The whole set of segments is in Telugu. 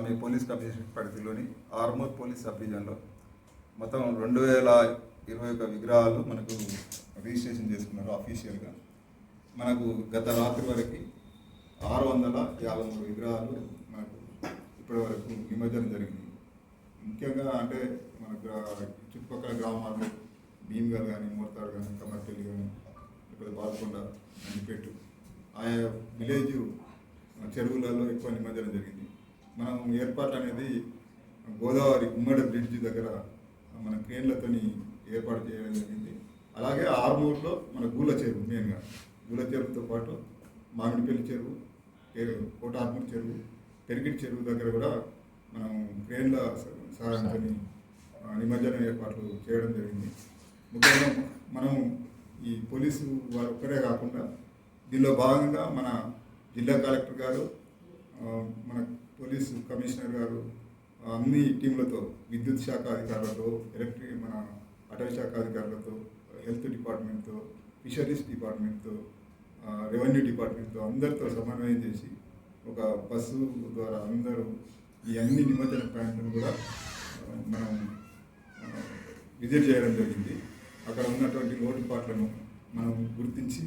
కమి పోలీస్ కమిషన్ పరిధిలోని ఆర్మూర్ పోలీస్ సబ్ డివిజన్లో మొత్తం రెండు వేల ఇరవై ఒక విగ్రహాలు మనకు రిజిస్ట్రేషన్ చేసుకున్నారు అఫీషియల్గా మనకు గత రాత్రి వరకు ఆరు వందల యాభై మూడు విగ్రహాలు మనకు ఇప్పటి వరకు నిమజ్జనం జరిగింది. ముఖ్యంగా అంటే మన చుట్టుపక్కల గ్రామాలు భీమ్గల్ కానీ మోర్తాడు కానీ కమర్పల్లి కానీ ఇప్పుడు బాల్కొండ అండిపెట్టు ఆయా విలేజ్ చెరువులలో ఎక్కువ నిమజ్జనం జరిగింది. మనం ఏర్పాటు అనేది గోదావరి ఉమ్మడి బ్రిడ్జ్ దగ్గర మన క్రేన్లతోని ఏర్పాటు చేయడం జరిగింది. అలాగే ఆర్మూర్లో మన గూల చెరువు మెయిన్గా. గూల చెరువుతో పాటు మామిడిపల్లి చెరువు కోట ఆర్మూర్ చెరువు పెరిగిటి చెరువు దగ్గర కూడా మనం క్రేన్ల స- సహాయంతో నిమజ్జనం ఏర్పాట్లు చేయడం జరిగింది. ముఖ్యంగా మనం ఈ పోలీసు వారు ఒక్కరే కాకుండా దీనిలో భాగంగా మన జిల్లా కలెక్టర్ గారు మన పోలీసు కమిషనర్ గారు అన్ని టీంలతో విద్యుత్ శాఖ అధికారులతో ఎలక్ట్రిక్ మన అటవీ శాఖ అధికారులతో హెల్త్ డిపార్ట్మెంట్తో ఫిషరీస్ డిపార్ట్మెంట్తో రెవెన్యూ డిపార్ట్మెంట్తో అందరితో సమన్వయం చేసి ఒక బస్సు ద్వారా అందరూ ఈ అన్ని నిమజ్జన ప్రాంతం కూడా మనం విజిట్ చేయడం జరిగింది. అక్కడ ఉన్నటువంటి లోటుపాట్లను మనం గుర్తించి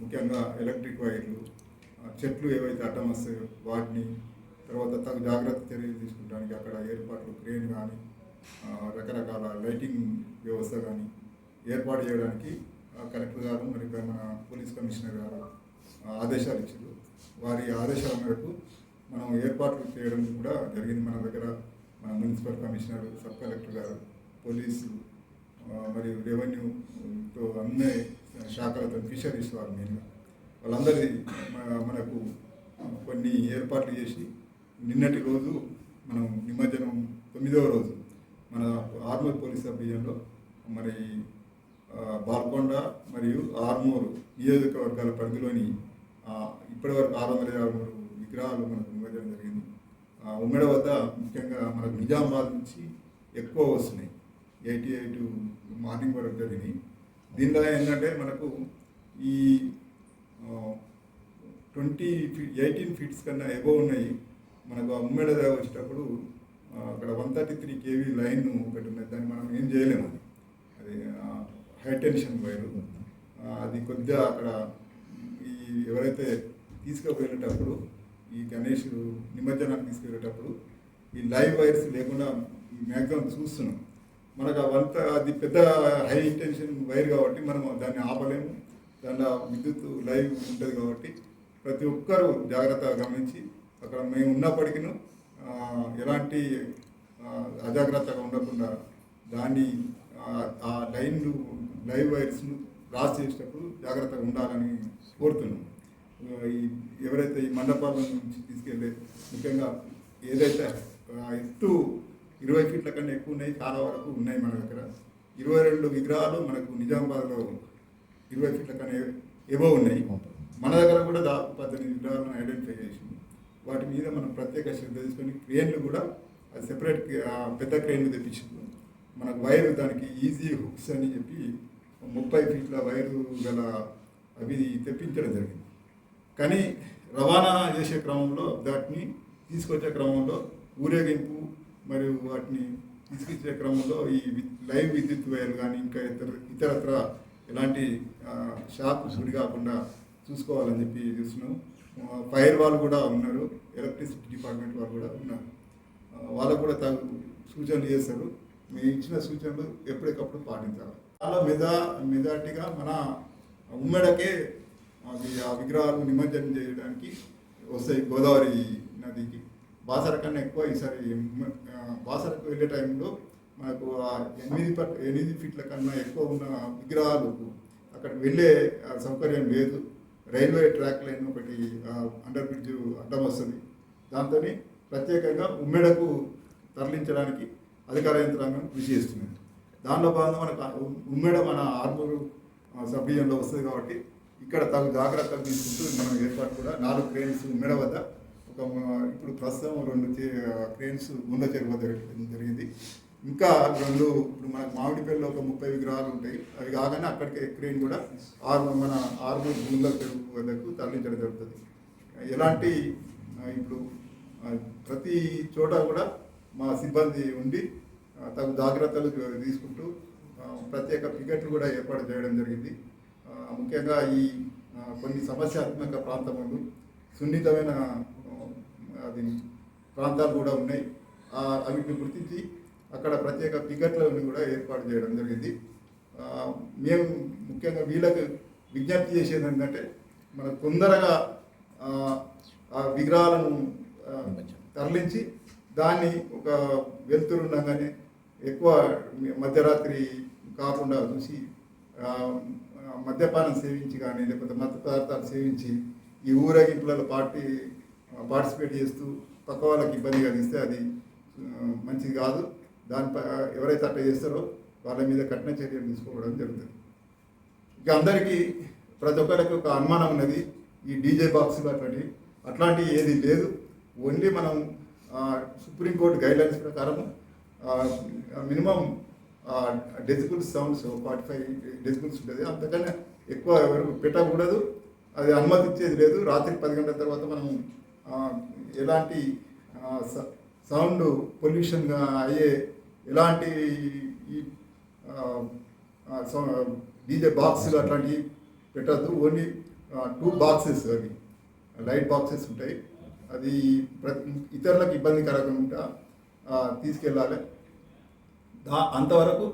ముఖ్యంగా ఎలక్ట్రిక్ వైర్లు చెట్లు ఏవైతే అడ్డం వస్తాయో వాటిని తర్వాత తగు జాగ్రత్త చర్యలు తీసుకుంటానికి అక్కడ ఏర్పాట్లు క్రేన్ కానీ రకరకాల లైటింగ్ వ్యవస్థ కానీ ఏర్పాటు చేయడానికి కలెక్టర్ గారు మరి మన పోలీస్ కమిషనర్ గారు ఆదేశాలు ఇచ్చారు. వారి ఆదేశాల మేరకు మనం ఏర్పాట్లు చేయడం కూడా జరిగింది మన దగ్గర. మన మున్సిపల్ కమిషనర్ సబ్ కలెక్టర్ గారు పోలీసు మరియు రెవెన్యూతో అన్ని శాఖలతో ఫిషరీస్ వారు మెయిన్గా. వాళ్ళందరి మనకు కొన్ని ఏర్పాట్లు చేసి నిన్నటి రోజు మనం నిమజ్జనం తొమ్మిదవ రోజు మన ఆర్మూర్ పోలీస్ అభియాన్లో మరి బాల్కొండ మరియు ఆర్మూరు నియోజకవర్గాల పరిధిలోని ఇప్పటివరకు ఆరు వందల యాభై మూడు విగ్రహాలు మనకు నిమజ్జనం జరిగింది. ఉమ్మడ వద్ద ముఖ్యంగా మనకు నిజామాబాద్ నుంచి ఎక్కువ వస్తున్నాయి. ఎయిటీ ఎయిట్ మార్నింగ్ వరకు జరిగినాయి. దీనిలో ఏంటంటే మనకు ఈ ట్వంటీ ఫీ ఎయిటీన్ ఫీట్స్ కన్నా ఎబో ఉన్నాయి. మనకు ఆ వచ్చేటప్పుడు అక్కడ one thirty three KV line ఒకటి ఉన్నది. దాన్ని మనం ఏం చేయలేము అది. అది హై టెన్షన్ వైరు. అది కొద్దిగా అక్కడ ఈ ఎవరైతే తీసుకువెళ్ళేటప్పుడు ఈ గణేష్ నిమజ్జనానికి తీసుకెళ్ళేటప్పుడు ఈ లైవ్ వైర్స్ లేకుండా మ్యాక్సిమం చూస్తున్నాం. మనకు అవంతా అది పెద్ద హై ఇంటెన్షన్ వైర్ కాబట్టి మనం దాన్ని ఆపలేము. దాంట్లో విద్యుత్ లైవ్ ఉంటుంది కాబట్టి ప్రతి ఒక్కరూ జాగ్రత్తగా గమనించి అక్కడ మేము ఉన్నప్పటికీ ఎలాంటి అజాగ్రత్తగా ఉండకుండా దాన్ని ఆ- లైన్లు లైవ్ వైర్స్ను క్రాస్ చేసేటప్పుడు జాగ్రత్తగా ఉండాలని కోరుతున్నాం. ఈ ఎవరైతే ఈ మండపాల నుంచి తీసుకెళ్ళే ముఖ్యంగా ఏదైతే ఎత్తు ఇరవై ఫీట్ల కన్నా ఎక్కువ ఉన్నాయి చాలా వరకు ఉన్నాయి మన దగ్గర. ఇరవై రెండు విగ్రహాలు మనకు నిజామాబాద్లో ఇరవై ఫీట్ల కన్నా ఏవో ఉన్నాయి. మన దగ్గర కూడా దాదాపు పద్దెనిమిది విగ్రహాలను ఐడెంటిఫై చేసింది. వాటి మీద మనం ప్రత్యేక శ్రద్ధ తీసుకొని క్రేన్లు కూడా అది సెపరేట్ పెద్ద క్రేన్లు తెప్పించింది. మనకు వైర్ దానికి ఈజీ హుక్స్ అని చెప్పి ముప్పై ఫీట్ల వైరు గల అవి తెప్పించడం జరిగింది. కానీ రవాణా చేసే క్రమంలో వాటిని తీసుకొచ్చే క్రమంలో ఊరేగింపు మరియు వాటిని తీసుకొచ్చే క్రమంలో ఈ లైవ్ విద్యుత్ వైర్లు కానీ ఇంకా ఇతర ఇతరత్ర ఎలాంటి షాక్ గురి కాకుండా చూసుకోవాలని చెప్పి చూస్తున్నాం. ఫైర్ వాళ్ళు కూడా ఉన్నారు ఎలక్ట్రిసిటీ డిపార్ట్మెంట్ వాళ్ళు కూడా ఉన్నారు. వాళ్ళకు కూడా తగు సూచనలు చేస్తారు మేము ఇచ్చిన సూచనలు ఎప్పటికప్పుడు పాటించాలి. చాలా మెజా మెజార్టీగా మన ఉమ్మడకే ఆ విగ్రహాలు నిమజ్జనం చేయడానికి వస్తాయి గోదావరి నదికి. బాసర కన్నా ఎక్కువ ఈసారి బాసరకు వెళ్ళే టైంలో మనకు ఆ ఎనిమిది ఎనిమిది ఫీట్ల కన్నా ఎక్కువ ఉన్న విగ్రహాలు అక్కడికి వెళ్ళే సౌకర్యం లేదు. రైల్వే ట్రాక్ లైన్ ఒకటి అండర్ బ్రిడ్జ్ అడ్డం వస్తుంది. దాంతో ప్రత్యేకంగా ఉమ్మెడకు తరలించడానికి అధికార యంత్రాంగం కృషి చేస్తుంది. దానిలో భాగంగా మనకు ఆ ఉమ్మెడ మన ఆర్మూరు ఆ, సబ్ డివిజన్లో వస్తుంది కాబట్టి ఇక్కడ తగు జాగ్రత్తలు తీసుకుంటూ మనం ఏర్పాటు కూడా నాలుగు క్రేన్స్ ఉమ్మెడ వద్ద ఒక ఇప్పుడు ప్రస్తుతం రెండు చే- క్రేన్స్ ముందు చేరువ జరిగింది. ఇంకా రెండు ఇప్పుడు మనకు మామిడిపల్లిలో ఒక ముప్పై విగ్రహాలు ఉంటాయి. అవి కాగానే అక్కడికి క్రెయిన్ కూడా ఆరు మన ఆరు భూములకు చెరువు వద్దకు తరలించడం జరుగుతుంది. ఎలాంటి ఇప్పుడు ప్రతి చోట కూడా మా సిబ్బంది ఉండి తగు జాగ్రత్తలు తీసుకుంటూ ప్రత్యేక పికెట్లు కూడా ఏర్పాటు చేయడం జరిగింది. ముఖ్యంగా ఈ కొన్ని సమస్యాత్మక ప్రాంతములు సున్నితమైన అది ప్రాంతాలు కూడా ఉన్నాయి. అవిటిని గుర్తించి అక్కడ ప్రత్యేక పికెట్లను కూడా ఏర్పాటు చేయడం జరిగింది. మేము ముఖ్యంగా వీళ్ళకు విజ్ఞప్తి చేసేది ఏంటంటే మన తొందరగా ఆ, విగ్రహాలను తరలించి దాన్ని ఒక వెలుతురు ఉండగానే ఎక్కువ మధ్యరాత్రి కాకుండా చూసి మద్యపానం సేవించి కానీ లేకపోతే మత్తు పదార్థాలు సేవించి ఈ ఊరేగింపులలో పార్టీ పార్టిసిపేట్ చేస్తూ పక్క వాళ్ళకి ఇబ్బంది కలిగిస్తే అది మంచిది కాదు. దానిపై ఎవరైతే అట్లా చేస్తారో వాళ్ళ మీద కఠిన చర్యలు తీసుకోవడం జరుగుతుంది. ఇక అందరికీ ప్రతి ఒక్కరికి ఒక అనుమానం ఉన్నది ఈ డీజే బాక్సులు అటువంటి అట్లాంటివి ఏది లేదు. ఓన్లీ మనం సుప్రీంకోర్టు గైడ్లైన్స్ ప్రకారం minimum decibels sounds forty five decibels ఉంటుంది. అంతకన్నా ఎక్కువ ఎవరు పెట్టకూడదు. అది అనుమతించేది లేదు. రాత్రి పది గంటల తర్వాత మనం ఎలాంటి స- సౌండ్ పొల్యూషన్గా అయ్యే ఎలాంటి ఈ డీజే బాక్సులు అట్లాంటివి పెట్టద్దు. ఓన్లీ టూ బాక్సెస్ అవి. లైట్ బాక్సెస్ ఉంటాయి. అది ప్రతి ఇతరులకు ఇబ్బందికరంగా తీసుకెళ్ళాలి. దా అంతవరకు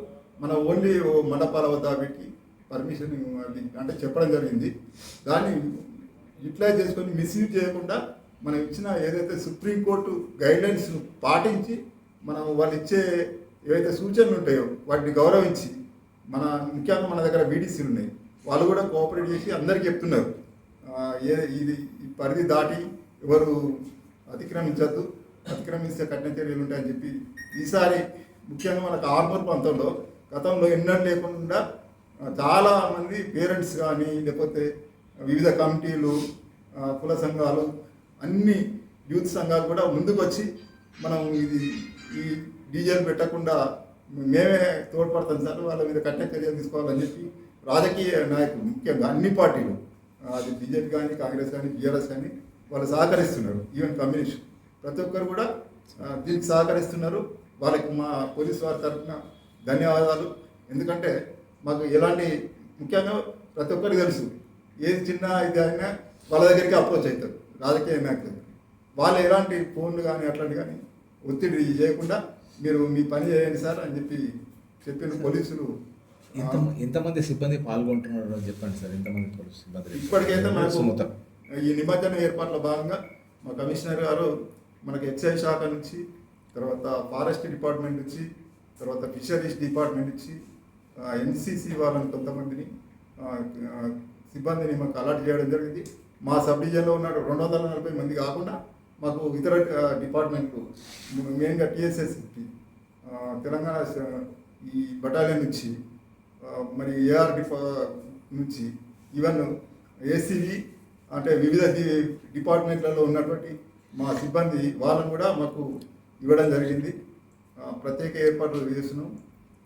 మన ఓన్లీ ఓ మండపాల వద్ద పెట్టి పర్మిషన్ అది అంటే చెప్పడం జరిగింది. దాన్ని యూటిలైజ్ చేసుకొని మిస్యూజ్ చేయకుండా మనం ఇచ్చిన ఏదైతే సుప్రీంకోర్టు గైడ్లైన్స్ పాటించి మనం వాళ్ళు ఇచ్చే ఏవైతే సూచనలు ఉంటాయో వాటిని గౌరవించి మన ముఖ్యంగా మన దగ్గర వీడీసీలు ఉన్నాయి. వాళ్ళు కూడా కోఆపరేట్ చేసి అందరికీ చెప్తున్నారు. ఏ ఇది ఈ పరిధి దాటి ఎవరు అతిక్రమించద్దు అతిక్రమిస్తే కఠిన చర్యలు ఉంటాయని చెప్పి ఈసారి ముఖ్యంగా మనకు ఆర్మూర్ ప్రాంతంలో గతంలో ఎన్నడూ లేకుండా చాలా మంది పేరెంట్స్ కానీ లేకపోతే వివిధ కమిటీలు కుల సంఘాలు అన్ని యూత్ సంఘాలు కూడా ముందుకు వచ్చి మనం ఇది ఈ డీజేలు పెట్టకుండా మేమే తోడ్పడతాం సార్ వాళ్ళ మీద కఠిన చర్యలు తీసుకోవాలని చెప్పి రాజకీయ నాయకులు ముఖ్యంగా అన్ని పార్టీలు అది బీజేపీ కానీ కాంగ్రెస్ కానీ బీఆర్ఎస్ కానీ వాళ్ళు సహకరిస్తున్నారు ఈవెన్ కమ్యూనిస్ట్. ప్రతి ఒక్కరు కూడా దీనికి సహకరిస్తున్నారు. వాళ్ళకి మా పోలీస్ వారి తరఫున ధన్యవాదాలు. ఎందుకంటే మాకు ఎలాంటి ముఖ్యంగా ప్రతి ఒక్కరికి తెలుసు ఏది చిన్న ఇది అయినా వాళ్ళ దగ్గరికి అప్రోచ్ అవుతారు. రాజకీయ నాయకులు వాళ్ళు ఎలాంటి ఫోన్లు కానీ అట్లాంటి కానీ ఒత్తిడి చేయకుండా మీరు మీ పని చేయండి సార్ అని చెప్పి చెప్పిన పోలీసులు ఎంత ఎంతమంది సిబ్బంది పాల్గొంటున్నారు అని చెప్పండి సార్. ఎంతమంది పోలీసు సిబ్బంది. ఇప్పటికైతే మనకు మొత్తం ఈ నిమజ్జనం ఏర్పాట్ల భాగంగా మా కమిషనర్ గారు మనకి ఎక్సైజ్ శాఖ నుంచి తర్వాత ఫారెస్ట్ డిపార్ట్మెంట్ నుంచి తర్వాత ఫిషరీస్ డిపార్ట్మెంట్ నుంచి ఎన్సీసీ వాళ్ళని కొంతమందిని సిబ్బందిని మాకు అలాట్ చేయడం జరిగింది. మా సబ్ డివిజన్లో ఉన్న రెండు వందల నలభై మంది కాకుండా మాకు ఇతర డిపార్ట్మెంట్లు మెయిన్గా టీఎస్ఎస్పి తెలంగాణ ఈ బటాలియన్ నుంచి మరి ఏఆర్ డిపా నుంచి ఈవెన్ ఏసీబీ అంటే వివిధ డిపార్ట్మెంట్లలో ఉన్నటువంటి మా సిబ్బంది వాళ్ళను కూడా మాకు ఇవ్వడం జరిగింది. ప్రత్యేక ఏర్పాట్లు చేస్తున్నాం.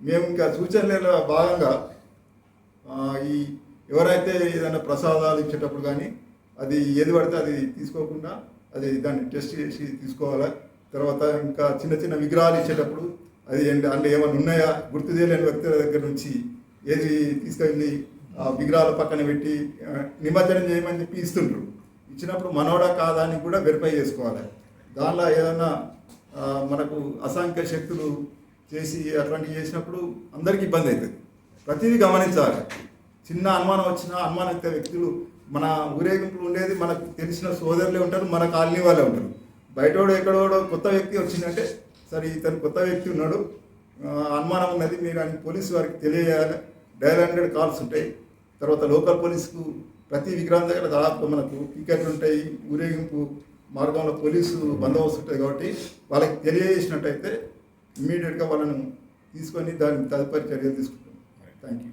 మేము ఇంకా సూచనల భాగంగా ఈ ఎవరైతే ఏదైనా ప్రసాదాలు ఇచ్చేటప్పుడు కానీ అది ఏది పడితే అది తీసుకోకుండా అది దాన్ని టెస్ట్ చేసి తీసుకోవాలి. తర్వాత ఇంకా చిన్న చిన్న విగ్రహాలు ఇచ్చేటప్పుడు అది ఏంటి అందులో ఏమైనా ఉన్నాయా? గుర్తు చేయలేని వ్యక్తుల దగ్గర నుంచి ఏది తీసుకెళ్ళి ఆ విగ్రహాల పక్కన పెట్టి నిమజ్జనం చేయమని చెప్పి ఇస్తుంటారు ఇచ్చినప్పుడు మనోడా కాదా అని కూడా వెరిఫై చేసుకోవాలి. దానిలో ఏదైనా మనకు అసంఖ్య శక్తులు చేసి అట్లాంటివి చేసినప్పుడు అందరికీ ఇబ్బంది అవుతుంది. ప్రతిదీ గమనించాలి. చిన్న అనుమానం వచ్చినా అనుమానిత వ్యక్తులు మన ఊరేగింపులు ఉండేది మనకు తెలిసిన సోదరులే ఉంటారు మన కాలనీ వాళ్ళే ఉంటారు. బయటోడు ఎక్కడోడో కొత్త వ్యక్తి వచ్చిందంటే సరే ఇతను కొత్త వ్యక్తి ఉన్నాడు అనుమానం ఉన్నది మీరు అని పోలీసు వారికి తెలియజేయాలి. డైల్ హండ్రెడ్ కాల్స్ ఉంటాయి. తర్వాత లోకల్ పోలీసుకు ప్రతి విగ్రహం దగ్గర దాదాపు మనకు టికెట్లు ఉంటాయి ఊరేగింపు మార్గంలో పోలీసు బందోబస్తు ఉంటుంది కాబట్టి వాళ్ళకి తెలియజేసినట్టయితే ఇమీడియట్గా వాళ్ళను తీసుకొని దాని తదుపరి చర్యలు తీసుకుంటాం. Thank you